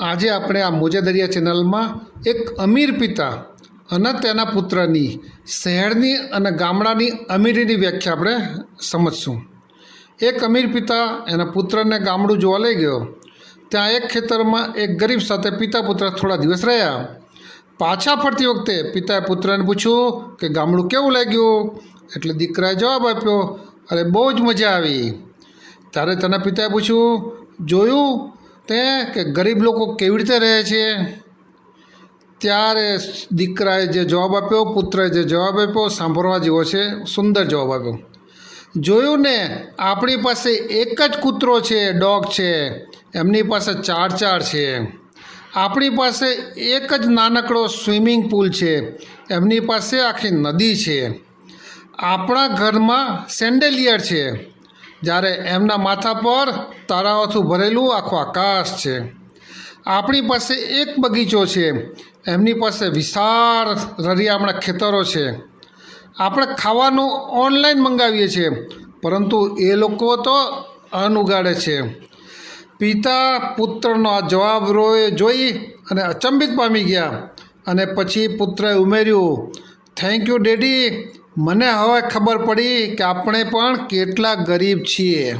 આજે આપણે આ મોજાદરિયા ચેનલમાં એક અમીર પિતા અને તેના પુત્રની, શહેરની અને ગામડાની અમીરીની વ્યાખ્યા આપણે સમજશું. એક અમીર પિતા એના પુત્રને ગામડું જોવા લઈ ગયો. ત્યાં એક ખેતરમાં એક ગરીબ સાથે પિતા પુત્ર થોડા દિવસ રહ્યા. પાછા ફરતી વખતે પિતાએ પુત્રને પૂછ્યું કે ગામડું કેવું લાગ્યું? એટલે દીકરાએ જવાબ આપ્યો, અરે બહુ જ મજા આવી. ત્યારે તેના પિતાએ પૂછ્યું, જોયું? તે કે ગરીબ લોકો કેવી રીતે રહે છે? ત્યારે દીકરાએ જે જવાબ આપ્યો, પુત્રએ જે જવાબ આપ્યો, સાંભળવા જેવો છે, સુંદર જવાબ આપ્યો. જોયું ને, આપણી પાસે એક જ કૂતરો છે, ડોગ છે, એમની પાસે ચાર ચાર છે. આપણી પાસે એક જ નાનકડો સ્વિમિંગ પુલ છે, એમની પાસે આખી નદી છે. આપણા ઘરમાં સેન્ડેલિયર છે. જ્યારે એમના માથા પર તારાઓથી ભરેલું આખું આકાશ છે. આપણી પાસે એક બગીચો છે. એમની પાસે વિશાળ રરિયામણા ખેતરો છે. આપણે ખાવાનું ઓનલાઈન મંગાવીએ છીએ, પરંતુ એ લોકો તો અન્ન ઉગાડે છે. પિતા પુત્રનો આ જવાબ રોય જોઈ અને અચંબિત પામી ગયા અને પછી પુત્રએ ઉમેર્યું થેન્ક યુ ડેડી મને હવે ખબર પડી કે આપણે પણ કેટલા ગરીબ છીએ.